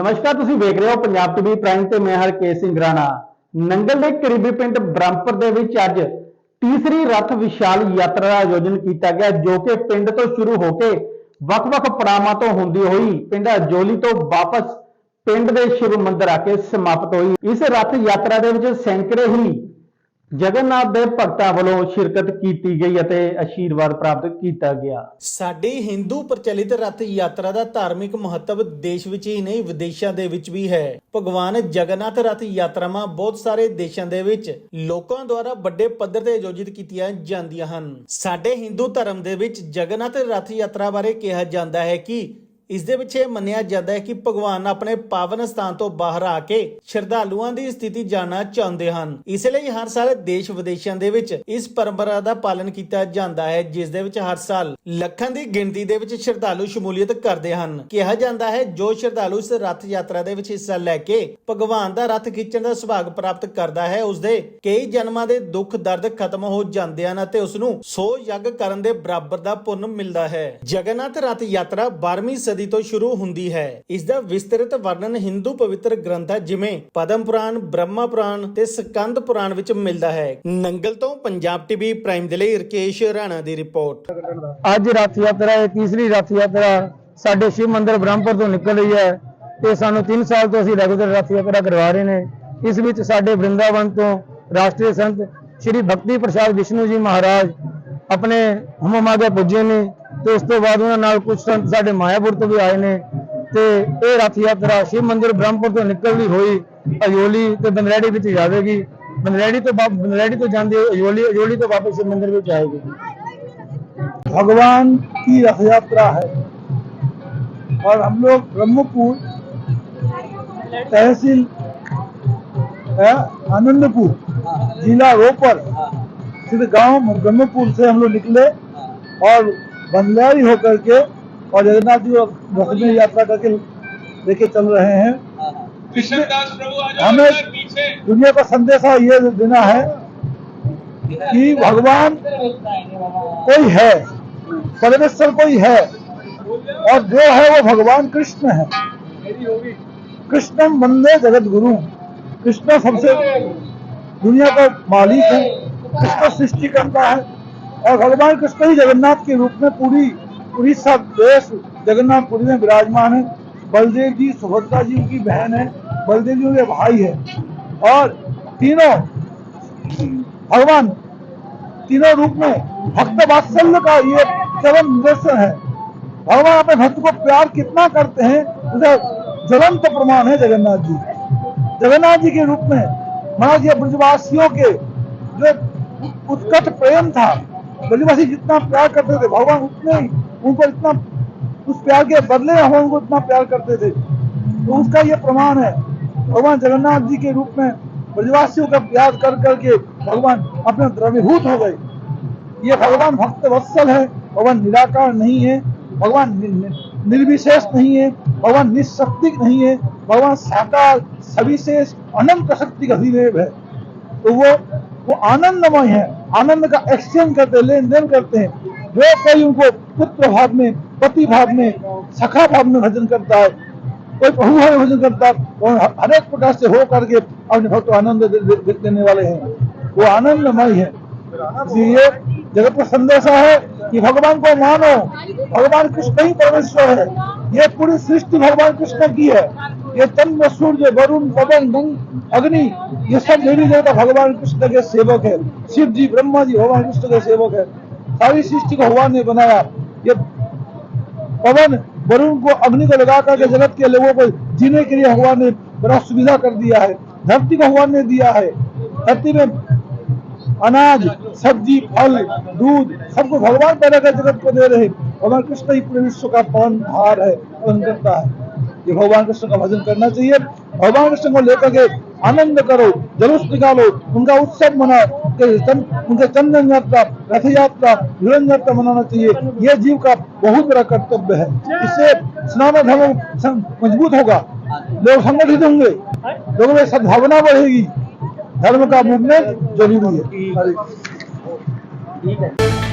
ਨਮਸਕਾਰ, ਤੁਸੀਂ ਵੇਖ ਰਹੇ ਹੋ ਪੰਜਾਬ ਟੀਵੀ ਪ੍ਰਾਈਮ ਤੇ ਮੈਂ ਹਰਕੇਸ਼ ਸਿੰਘ ਰਾਣਾ। ਨੰਗਲ ਦੇ ਕਰੀਬੀ ਪਿੰਡ ਬ੍ਰਹਮਪੁਰ ਦੇ ਵਿੱਚ ਅੱਜ ਤੀਸਰੀ ਰੱਥ ਵਿਸ਼ਾਲ ਯਾਤਰਾ ਦਾ ਆਯੋਜਨ ਕੀਤਾ ਗਿਆ, ਜੋ ਕਿ ਪਿੰਡ ਤੋਂ ਸ਼ੁਰੂ ਹੋ ਕੇ ਵੱਖ-ਵੱਖ ਪੜਾਵਾਂ ਤੋਂ ਹੁੰਦੀ ਹੋਈ ਪਿੰਡ ਅਜੋਲੀ ਤੋਂ ਵਾਪਸ ਪਿੰਡ ਦੇ ਸ਼ਿਵ ਮੰਦਿਰ ਆ ਕੇ ਸਮਾਪਤ ਹੋਈ। ਇਸ ਰੱਥ ਯਾਤਰਾ ਦੇ ਵਿੱਚ ਸੈਂਕੜੇ ਹੀ ਜਗਨਨਾਥ ਦੇ ਭਗਤਾਂ ਵੱਲੋਂ ਸ਼ਿਰਕਤ ਕੀਤੀ ਗਈ ਅਤੇ ਆਸ਼ੀਰਵਾਦ ਪ੍ਰਾਪਤ ਕੀਤਾ ਗਿਆ। ਸਾਡੀ ਹਿੰਦੂ ਪ੍ਰਚਲਿਤ ਰਥ ਯਾਤਰਾ ਦਾ ਧਾਰਮਿਕ ਮਹੱਤਵ ਦੇਸ਼ ਵਿੱਚ ਹੀ ਨਹੀਂ, ਵਿਦੇਸ਼ਾਂ ਦੇ ਵਿੱਚ ਵੀ ਹੈ। ਭਗਵਾਨ ਜਗਨਨਾਥ ਰਥ ਯਾਤਰਾਵਾਂ ਬਹੁਤ ਸਾਰੇ ਦੇਸ਼ਾਂ ਦੇ ਵਿੱਚ ਲੋਕਾਂ ਦੁਆਰਾ ਵੱਡੇ ਪੱਧਰ ਤੇ ਆਯੋਜਿਤ ਕੀਤੀਆਂ ਜਾਂਦੀਆਂ ਹਨ। ਸਾਡੇ ਹਿੰਦੂ ਧਰਮ ਦੇ ਵਿੱਚ ਜਗਨਨਾਥ ਰਥ ਯਾਤਰਾ ਬਾਰੇ ਕਿਹਾ ਜਾਂਦਾ ਹੈ ਕਿ ਇਸ ਦੇ ਵਿੱਚ ਇਹ ਮੰਨਿਆ ਜਾਂਦਾ ਹੈ ਕਿ ਭਗਵਾਨ ਆਪਣੇ ਪਾਵਨ ਸਥਾਨ ਤੋਂ ਬਾਹਰ ਆ ਕੇ ਸ਼ਰਧਾਲੂਆਂ ਦੀ ਸਥਿਤੀ ਜਾਣਨਾ ਚਾਹੁੰਦੇ ਹਨ। ਇਸ ਲਈ ਹਰ ਸਾਲ ਦੇਸ਼ ਵਿਦੇਸ਼ਾਂ ਦੇ ਵਿੱਚ ਇਸ ਪਰੰਪਰਾ ਦਾ ਪਾਲਣ ਕੀਤਾ ਜਾਂਦਾ ਹੈ, ਜਿਸ ਦੇ ਵਿੱਚ ਹਰ ਸਾਲ ਲੱਖਾਂ ਦੀ ਗਿਣਤੀ ਦੇ ਵਿੱਚ ਸ਼ਰਧਾਲੂ ਸ਼ਮੂਲੀਅਤ ਕਰਦੇ ਹਨ। ਕਿਹਾ ਜਾਂਦਾ ਹੈ, ਜੋ ਸ਼ਰਧਾਲੂ ਇਸ ਰਥ ਯਾਤਰਾ ਦੇ ਵਿੱਚ ਹਿੱਸਾ ਲੈ ਕੇ ਭਗਵਾਨ ਦਾ ਰੱਥ ਖਿੱਚਣ ਦਾ ਸੁਭਾਗ ਪ੍ਰਾਪਤ ਕਰਦਾ ਹੈ, ਉਸ ਦੇ ਕਈ ਜਨਮਾਂ ਦੇ ਦੁੱਖ ਦਰਦ ਖਤਮ ਹੋ ਜਾਂਦੇ ਹਨ ਅਤੇ ਉਸ ਨੂੰ 100 ਯੱਗ ਕਰਨ ਦੇ ਬਰਾਬਰ ਦਾ ਪੁੰਨ ਮਿਲਦਾ ਹੈ। ਜਗਨਨਾਥ ਰੱਥ ਯਾਤਰਾ 12ਵੀਂ ਸਦੀ ਤੋਂ ਸ਼ੁਰੂ ਹੁੰਦੀ ਹੈ। ਇਸ ਦਾ ਵਿਸਤ੍ਰਿਤ ਵਰਣਨ ਹਿੰਦੂ ਪਵਿੱਤਰ ਗ੍ਰੰਥਾਂ ਜਿਵੇਂ ਪਦਮ ਪੁਰਾਣ, ਬ੍ਰਹਮਾ ਪੁਰਾਣ ਤੇ ਸਕੰਦ ਪੁਰਾਣ ਵਿੱਚ ਮਿਲਦਾ ਹੈ। ਨੰਗਲ ਤੋਂ ਪੰਜਾਬ ਟੀਵੀ ਪ੍ਰਾਈਮ ਦੇ ਲਈ ਰਕੇਸ਼ ਰਾਣਾ ਦੀ ਰਿਪੋਰਟ। ਅੱਜ ਰੱਥ ਯਾਤਰਾ ਹੈ ਤੀਸਰੀ ਰੱਥ ਯਾਤਰਾ ਸਾਡੇ ਸ਼ਿਵ ਮੰਦਿਰ ਬ੍ਰਹਮਪੁਰ ਤੋਂ ਨਿਕਲ ਰਹੀ ਹੈ ਤੇ ਸਾਨੂੰ 3 ਸਾਲ ਤੋਂ ਅਸੀਂ ਰੈਗੂਲਰ ਰਥ ਯਾਤਰਾ ਕਰਵਾ ਰਹੇ ਨੇ। ਇਸ ਵਿੱਚ ਸਾਡੇ ਬ੍ਰਿੰਦਾਵਨ ਤੋਂ ਰਾਸ਼ਟਰੀ ਸੰਤ ਸ਼੍ਰੀ ਭਗਤੀ ਪ੍ਰਸਾਦ ਵਿਸ਼ਨੂੰ ਜੀ ਮਹਾਰਾਜ ਆਪਣੇ ਹਮਮਾਗੇ ਪੁੱਜੇ ਨੇ। ਤੇ ਉਸ ਤੋਂ ਬਾਅਦ ਉਹਨਾਂ ਨਾਲ ਕੁਝ ਸੰਤ ਸਾਡੇ ਮਾਇਆਪੁਰ ਤੋਂ ਵੀ ਆਏ ਨੇ ਤੇ ਇਹ ਰੱਥ ਯਾਤਰਾ ਸ਼ਿਵ ਮੰਦਿਰ ਬ੍ਰਹਮਪੁਰ ਤੋਂ ਨਿਕਲਦੀ ਹੋਈ ਅਯੋਲੀ ਤੇ ਬੰਦਰੇੜੀ ਵਿੱਚ ਜਾਵੇਗੀ ਬੰਦਰੇੜੀ ਤੋਂ ਵਾਪ- ਬੰਦਰੇੜੀ ਤੋਂ ਜਾਂਦੀ ਹੋਈ ਅਯੋਲੀ ਅਯੋਲੀ ਤੋਂ ਵਾਪਸ ਸ਼ਿਵ ਮੰਦਿਰ ਵਿੱਚ ਆਏਗੀ भगवान की रथ यात्रा है और हम लोग ब्रह्मपुर तहसील है आनंदपुर जिला रोपर सिर्फ गांव ब्रह्मपुर से हम लोग निकले और बंदयारी होकर के और जगन्नाथ जी को रथ में यात्रा करके लेके चल रहे हैं। हमें दुनिया का संदेशा ये देना है कि भगवान कोई है परमेश्वर कोई है और जो है वो भगवान कृष्ण है। कृष्णम वंदे जगत गुरु कृष्ण सबसे दुनिया का मालिक है कृष्ण सृष्टि करता है। और भगवान कृष्ण ही जगन्नाथ के रूप में पूरी उड़ीसा देश जगन्नाथपुरी में विराजमान है। बलदेव जी, सुभद्रा जी उनकी बहन है, बलदेव जी उनके भाई है। और तीनों, भगवान तीनों रूप में भक्त वात्सल्य का ये चरम निदर्शन है। भगवान अपने भक्त को प्यार कितना करते हैं उसका ज्वलंत प्रमाण है जगन्नाथ जी। जगन्नाथ जी के रूप में महाराज ब्रजवासियों के जो उत्कट प्रेम था ब्रजवासी जितना प्यार करते थे, भगवान उतने ही उनको इतना उस प्यार के बदले हम उनको इतना प्यार करते थे। तो उसका ये प्रमाण है, भगवान जगन्नाथ जी के रूप में ब्रजवासियों का प्यार कर करके भगवान अपने द्रवीभूत हो गए। ये भगवान भक्त वत्सल है, भगवान निराकार नहीं है, भगवान निर्विशेष नहीं है, भगवान निशक्तिक नहीं है, भगवान साकार, सविशेष, अनंत शक्ति का अधिदेव है। तो वो वो आनंदमय है। आनंद का एक्सचेंज करते हैं लेन देन करते हैं। जो कोई उनको पुत्र भाव में, पति भाव में, सखा भाव में भजन करता है। कोई प्रभु भाव में भजन करता है वो हर एक प्रकार से हो करके अपने भक्त आनंद देने वाले हैं। वो आनंदमय है। इसलिए जगत का संदेशा है कि भगवान को मानो। भगवान कृष्ण ही परमेश्वर है। ये पूरी सृष्टि भगवान कृष्ण की है। ये चंद्र सूर्य, वरुण, पवन गंग अग्नि, ये सब देवी देवता भगवान कृष्ण के सेवक है। शिव जी, ब्रह्मा जी, भगवान कृष्ण के सेवक है। सारी सृष्टि को भगवान ने बनाया। ये पवन, वरुण को अग्नि को लगा करके जगत के लोगों को जीने के लिए भगवान ने बड़ा सुविधा कर दिया है। धरती को भगवान ने दिया है। धरती में अनाज, सब्ज़ी, फल, दूध, सबको भगवान पैदा कर जगत को दे रहे भगवान कृष्ण ही पूरे विश्व का पालन भार है पालन करता है। कि भगवान कृष्ण का भजन करना चाहिए। भगवान कृष्ण को लेकर के आनंद करो, जलूस निकालो, उनका उत्सव मनाओ उनके चंदन यात्रा रथ यात्रा हिरण यात्रा मनाना चाहिए। यह जीव का बहुत बड़ा कर्तव्य है। इससे स्नान धर्म मज़बूत होगा। लोग संगठित होंगे। लोगों में सद्भावना बढ़ेगी। धर्म का मूवमेंट ज़रूरी है।